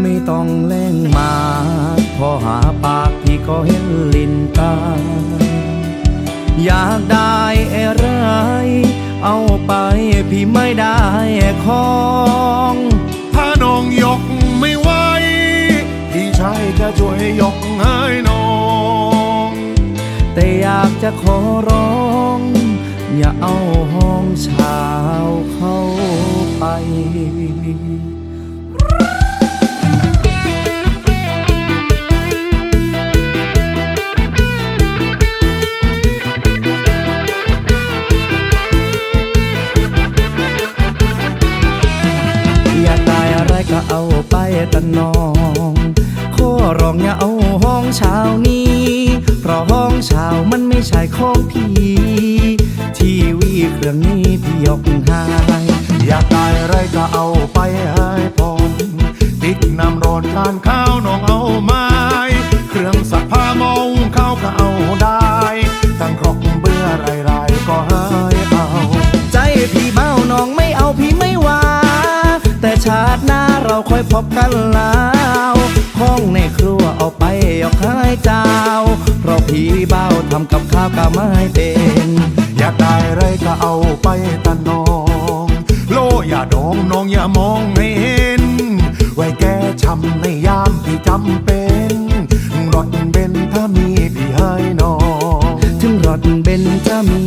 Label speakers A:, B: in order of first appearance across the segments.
A: ไม่ต้องแล่งมา พอหาปากพี่ก็เห็นลินตา อยากได้อะไร เอาไปพี่ไม่ได้ของ
B: ถ้าน้องยกไม่ไหวพี่ชายจะช่วยยกให้น้อง
A: แต่อยากจะขอร้อง อย่าเอาห้องเช้าเข้าไป ก็เอาไปตะนองขอร้องอย่าเอาห้องเช้านี้ เพราะห้องเช้ามันไม่ใช่ของพี่ ทีวีเครื่องนี้พี่ยกให้
B: อยากได้ไรก็เอาไปให้ผมติ๊กน้ำร้อนทานข้าวน้องเอาไม้ เครื่องซักผ้าหมองข้าวก็เอาได้ เรา
A: ค่อยพบกันแล้วห้องในครัวเอาไปยกให้เจ้า เพราะพี่เบ้าทำกับข้าวก็ไม่เป็น
B: อยากได้ไรก็เอาไปตะนอง โลอย่าดองน้องอย่ามองให้เห็น ไว้แก้ช้ำในยามที่จำเป็นรถเบนถ้ามีพี่ให้น้อง
A: ถึงรถเบนจะมี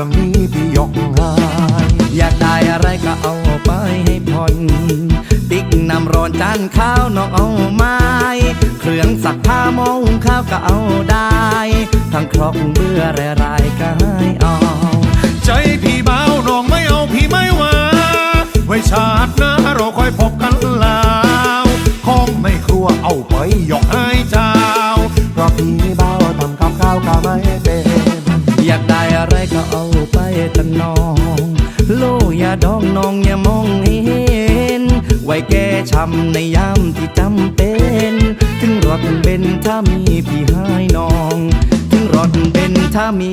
B: รื่องนี้พี่ยกให้
A: อยากได้อะไรก็เอาไปให้ผ่อนติ๊กน้ำร้อนจานข้าวน้องเอาไม้เครื่องซักผ้ามองข้าวก็เอาได้ ทั้งครกเบื่อไร่รายก็ให้เอา
B: ใจพี่เบาน้องไม่เอาพี่ไม่ว่า นอง
A: โลอย่าดองน้องอย่ามองให้เห็น ไว้แก้ช้ำในยามที่จำเป็น ถึงรอดเป็นถ้ามีพี่ให้น้อง ถึงรอดเป็นถ้ามี